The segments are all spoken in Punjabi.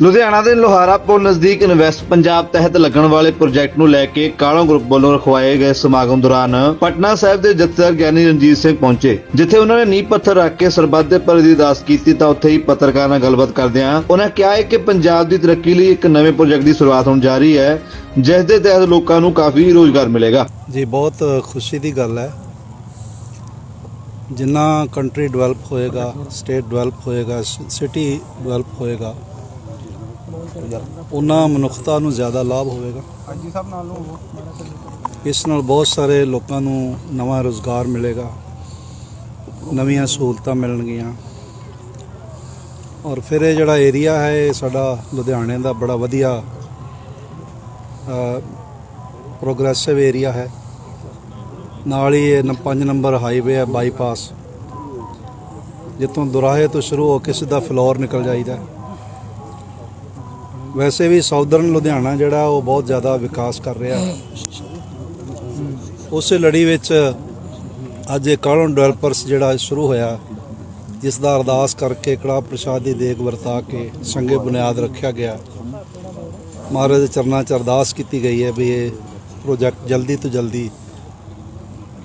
ਲੁਧਿਆਣਾ ਦੇ ਲੋਹਾਰਾ ਪੁਲ ਨਜ਼ਦੀਕ ਇਨਵੈਸਟ ਪੰਜਾਬ ਤਹਿਤ ਲੱਗਣ ਵਾਲੇ ਪ੍ਰੋਜੈਕਟ ਨੂੰ ਲੈ ਕੇ ਕਾਲੋਂ ਗਰੁੱਪ ਵੱਲੋਂ ਰਖਵਾਏ ਗਏ ਸਮਾਗਮ ਦੌਰਾਨ ਪਟਨਾ ਸਾਹਿਬ ਦੇ ਜਥੇਦਾਰ ਗਿਆਨੀ ਰਣਜੀਤ ਸਿੰਘ ਪਹੁੰਚੇ, ਜਿੱਥੇ ਉਹਨਾਂ ਨੇ ਨੀਂਹ ਪੱਥਰ ਰੱਖ ਕੇ ਸਰਬੱਤ ਦੇ ਭਲੇ ਅਰਦਾਸ ਕੀਤੀ ਤਾਂ ਉੱਥੇ ਹੀ ਪੱਤਰਕਾਰਾਂ ਨਾਲ ਗੱਲਬਾਤ ਕਰਦਿਆਂ ਉਹਨਾਂ ਕਿਹਾ ਹੈ ਕਿ ਪੰਜਾਬ ਦੀ ਤਰੱਕੀ ਲਈ ਇੱਕ ਨਵੇਂ ਪ੍ਰੋਜੈਕਟ ਦੀ ਸ਼ੁਰੂਆਤ ਹੋਣ ਜਾ ਰਹੀ ਹੈ, ਜਿਸ ਦੇ ਤਹਿਤ ਲੋਕਾਂ ਨੂੰ ਕਾਫੀ ਰੋਜ਼ਗਾਰ ਮਿਲੇਗਾ। ਜੀ, ਬਹੁਤ ਖੁਸ਼ੀ ਦੀ ਗੱਲ ਹੈ। ਜਿੰਨਾ ਕੰਟਰੀ ਡਿਵੈਲਪ ਹੋਏਗਾ ਸਟੇਟ ਡਿਵੈਲਪ ਹੋਏਗਾ ਸਿਟੀ ਡਿਵੈਲਪ ਹੋਏਗਾ ਉਹਨਾਂ ਮਨੁੱਖਤਾ ਨੂੰ ਜ਼ਿਆਦਾ ਲਾਭ ਹੋਵੇਗਾ। ਹਾਂਜੀ ਸਭ ਨਾਲ ਨੂੰ ਇਸ ਨਾਲ ਬਹੁਤ ਸਾਰੇ ਲੋਕਾਂ ਨੂੰ ਨਵਾਂ ਰੋਜ਼ਗਾਰ ਮਿਲੇਗਾ ਨਵੀਆਂ ਸਹੂਲਤਾਂ ਮਿਲਣਗੀਆਂ। ਔਰ ਫਿਰ ਇਹ ਜਿਹੜਾ ਏਰੀਆ ਹੈ ਇਹ ਸਾਡਾ ਲੁਧਿਆਣੇ ਦਾ ਬੜਾ ਵਧੀਆ ਪ੍ਰੋਗਰੈਸਿਵ ਏਰੀਆ ਹੈ। ਨਾਲ ਹੀ ਇਹ 5 ਨੰਬਰ ਹਾਈਵੇ ਹੈ ਬਾਈਪਾਸ ਜਿੱਥੋਂ ਦੁਰਾਹੇ ਤੋਂ ਸ਼ੁਰੂ ਹੋ ਕੇ ਸਿੱਧਾ ਫਲੋਰ ਨਿਕਲ ਜਾਈਦਾ ਹੈ। ਵੈਸੇ ਵੀ ਸਾਊਦਰਨ ਲੁਧਿਆਣਾ ਜਿਹੜਾ ਉਹ ਬਹੁਤ ਜ਼ਿਆਦਾ ਵਿਕਾਸ ਕਰ ਰਿਹਾ। ਹੈ ਉਸੇ ਲੜੀ ਵਿੱਚ ਅੱਜ ਇਹ ਕਾਲੋਂ ਡਿਵੈਲਪਰਸ ਜਿਹੜਾ ਸ਼ੁਰੂ ਹੋਇਆ। ਜਿਸ ਦਾ ਅਰਦਾਸ ਕਰਕੇ ਕੜਾ ਪ੍ਰਸ਼ਾਦ ਦੀ ਦੇਗ ਵਰਤਾ ਕੇ ਸੰਗੇ ਬੁਨਿਆਦ ਰੱਖਿਆ ਗਿਆ। ਮਹਾਰਾਜ ਦੇ ਚਰਨਾਂ 'ਚ ਅਰਦਾਸ ਕੀਤੀ ਗਈ ਹੈ ਵੀ ਇਹ ਪ੍ਰੋਜੈਕਟ ਜਲਦੀ ਤੋਂ ਜਲਦੀ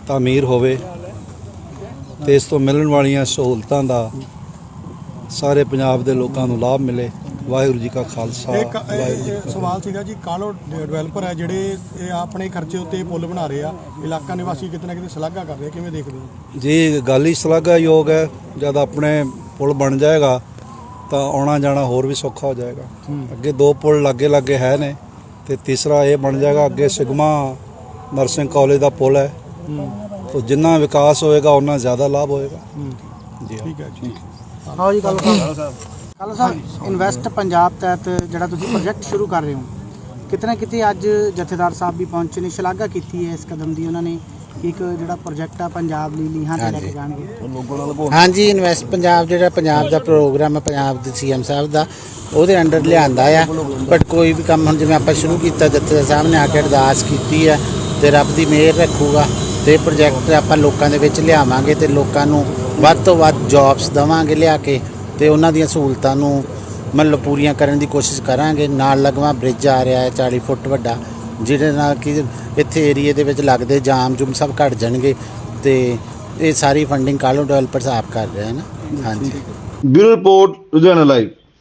ਤਾਮੀਰ ਹੋਵੇ ਤੇ ਇਸ ਤੋਂ ਮਿਲਣ ਵਾਲੀਆਂ ਸਹੂਲਤਾਂ ਦਾ ਸਾਰੇ ਪੰਜਾਬ ਦੇ ਲੋਕਾਂ ਨੂੰ ਲਾਭ ਮਿਲੇ। ਵਾਹਿਗੁਰੂ ਜੀ ਕਾ ਖਾਲਸਾ ਇੱਕ ਇਹ ਸਵਾਲ ਸੀਗਾ ਜੀ ਕਾਲੋ ਡਿਵੈਲਪਰ ਹੈ ਜਿਹੜੇ ਇਹ ਆਪਣੇ ਖਰਚੇ ਉੱਤੇ ਪੁਲ ਬਣਾ ਰਹੇ ਆ ਇਲਾਕਾ ਨਿਵਾਸੀ ਕਿਤੇ ਨਾ ਕਿਤੇ ਸ਼ਲਾਘਾ ਕਰ ਰਹੇ ਕਿਵੇਂ ਦੇਖਦੇ ਹੋ? ਜੀ ਗੱਲ ਹੀ ਸ਼ਲਾਘਾਯੋਗ ਹੈ ਜਦ ਆਪਣੇ ਪੁਲ ਬਣ ਜਾਏਗਾ ਤਾਂ ਆਉਣਾ ਜਾਣਾ ਹੋਰ ਵੀ ਸੌਖਾ ਹੋ ਜਾਏਗਾ। ਅੱਗੇ ਦੋ ਪੁਲ ਲਾਗੇ ਲਾਗੇ ਹੈ ਨੇ ਤੇ ਤੀਸਰਾ ਇਹ ਬਣ ਜਾਏਗਾ ਅੱਗੇ ਸਿਗਮਾ ਨਰਸਿੰਗ ਕਾਲਜ ਦਾ ਪੁਲ ਹੈ। ਤਾਂ ਜਿੰਨਾ ਵਿਕਾਸ ਹੋਏਗਾ ਉਨਾ ਜ਼ਿਆਦਾ ਲਾਭ ਹੋਏਗਾ। ਜੀ ਹਾਂ। ਠੀਕ ਹੈ ਜੀ। ਆਓ ਜੀ ਗੱਲ ਕੱਲ ਸਾਹਿਬ ਇਨਵੈਸਟ ਪੰਜਾਬ ਤਹਿਤ ਜਿਹੜਾ ਤੁਸੀਂ ਪ੍ਰੋਜੈਕਟ ਸ਼ੁਰੂ ਕਰ ਰਹੇ ਹੋ ਕਿਤੇ ਨਾ ਕਿਤੇ ਅੱਜ ਜਥੇਦਾਰ ਸਾਹਿਬ ਵੀ ਪਹੁੰਚੇ ਨੇ ਸ਼ਲਾਘਾ ਕੀਤੀ ਹੈ ਇਸ ਕਦਮ ਦੀ ਉਹਨਾਂ ਨੇ ਕਿ ਇੱਕ ਜਿਹੜਾ ਪ੍ਰੋਜੈਕਟ ਆ ਪੰਜਾਬ ਲਈ ਲੀਹਾਂ ਤੇ ਲੈ ਕੇ ਜਾਣਗੇ। ਹਾਂਜੀ ਇਨਵੈਸਟ ਪੰਜਾਬ ਜਿਹੜਾ ਪੰਜਾਬ ਦਾ ਪ੍ਰੋਗਰਾਮ ਹੈ ਪੰਜਾਬ ਦੇ ਸੀਐਮ ਸਾਹਿਬ ਦਾ ਉਹਦੇ ਅੰਡਰ ਲਿਆਂਦਾ ਆ। ਬਟ ਕੋਈ ਵੀ ਕੰਮ ਹੁਣ ਜਿਵੇਂ ਆਪਾਂ ਸ਼ੁਰੂ ਕੀਤਾ ਜੱਥੇ ਸਾਹਿਬ ਨੇ ਆ ਕੇ ਅਰਦਾਸ ਕੀਤੀ ਹੈ ਤੇ ਰੱਬ ਦੀ ਮਿਹਰ ਰੱਖੂਗਾ ਤੇ ਪ੍ਰੋਜੈਕਟ ਆਪਾਂ ਲੋਕਾਂ ਦੇ ਵਿੱਚ ਲਿਆਵਾਂਗੇ ਤੇ ਲੋਕਾਂ ਨੂੰ ਵੱਧ ਤੋਂ ਵੱਧ ਜੌਬਸ ਦਵਾਂਗੇ ਲਿਆ ਕੇ। ਤੇ ਉਹਨਾਂ ਦੀਆਂ ਸਹੂਲਤਾਂ ਨੂੰ ਮਤਲਬ ਪੂਰੀਆਂ ਕਰਨ ਦੀ ਕੋਸ਼ਿਸ਼ ਕਰਾਂਗੇ। ਨਾਲ ਲਗਵਾ ਬ੍ਰਿਜ ਆ ਰਿਹਾ ਹੈ 40 ਫੁੱਟ ਵੱਡਾ ਜਿਹਦੇ ਨਾਲ ਕਿ ਇੱਥੇ ਏਰੀਏ ਦੇ ਵਿੱਚ ਲੱਗਦੇ ਜਾਮ ਜੁਮ ਸਭ ਘਟ ਜਾਣਗੇ ਤੇ ਇਹ ਸਾਰੀ ਫੰਡਿੰਗ ਕਾਲੋ ਡਿਵੈਲਪਰਸ ਆਪ ਕਰ ਰਹੇ ਹਨ। ਹਾਂਜੀ। Bureau report Ludhiana live